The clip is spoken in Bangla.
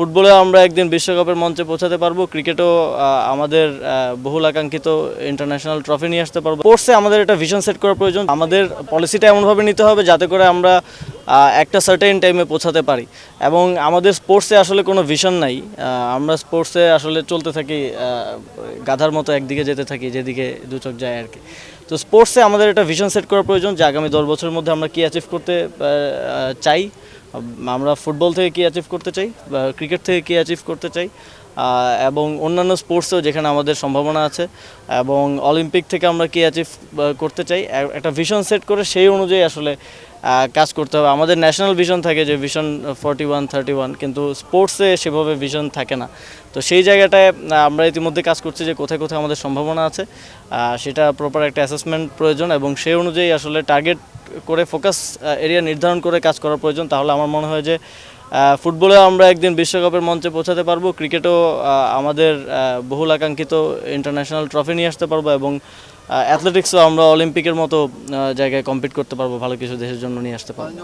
ফুটবলে আমরা একদিন বিশ্বকাপের মঞ্চে পৌঁছাতে পারব, ক্রিকেটও আমাদের বহুল আকাঙ্ক্ষিত ইন্টারন্যাশনাল ট্রফি নিয়ে আসতে পারব। স্পোর্টসে আমাদের একটা ভিশন সেট করা প্রয়োজন, আমাদের পলিসিটা এমনভাবে নিতে হবে যাতে করে আমরা একটা সার্টেন টাইমে পৌঁছাতে পারি। এবং আমাদের স্পোর্টসে আসলে কোনো ভিশন নাই আমরা স্পোর্টসে আসলে চলতে থাকি গাধার মতো একদিকে যেতে থাকি, যেদিকে দু চোখ যায় আর কি। তো স্পোর্টসে আমাদের একটা ভিশন সেট করা প্রয়োজন যে আগামী দশ বছরের মধ্যে আমরা কি অ্যাচিভ করতে চাই। আমরা ফুটবল থেকে কি অ্যাচিভ করতে চাই? বা ক্রিকেট থেকে কি অ্যাচিভ করতে চাই? এবং অন্যান্য স্পোর্টসেও যেখানে আমাদের সম্ভাবনা আছে, এবং অলিম্পিক থেকে আমরা কি অ্যাচিভ করতে চাই? একটা ভিশন সেট করে সেই অনুযায়ী আসলে কাজ করতে হবে। আমাদের ন্যাশনাল ভিশন থাকে যে vision forty one thirty one কিন্তু স্পোর্টসে সেভাবে ভিশন থাকে না। তো সেই জায়গাটায় আমরা ইতিমধ্যে কাজ করছি যে কোথায় কোথায় আমাদের সম্ভাবনা আছে। সেটা প্রপার একটা অ্যাসেসমেন্ট প্রয়োজন এবং সেই অনুযায়ী আসলে টার্গেট করে ফোকাস এরিয়া নির্ধারণ করে কাজ করার প্রয়োজন, তাহলে আমার মনে হয় যে ফুটবলে আমরা একদিন বিশ্বকাপের মঞ্চে পৌঁছাতে পারব, ক্রিকেটও আমাদের বহুল আকাঙ্ক্ষিত ইন্টারন্যাশনাল ট্রফি নিয়ে আসতে পারব এবং অ্যাথলেটিক্সও আমরা অলিম্পিকের মতো জায়গায় কম্পিট করতে পারব, ভালো কিছু দেশের জন্য নিয়ে আসতে পারব।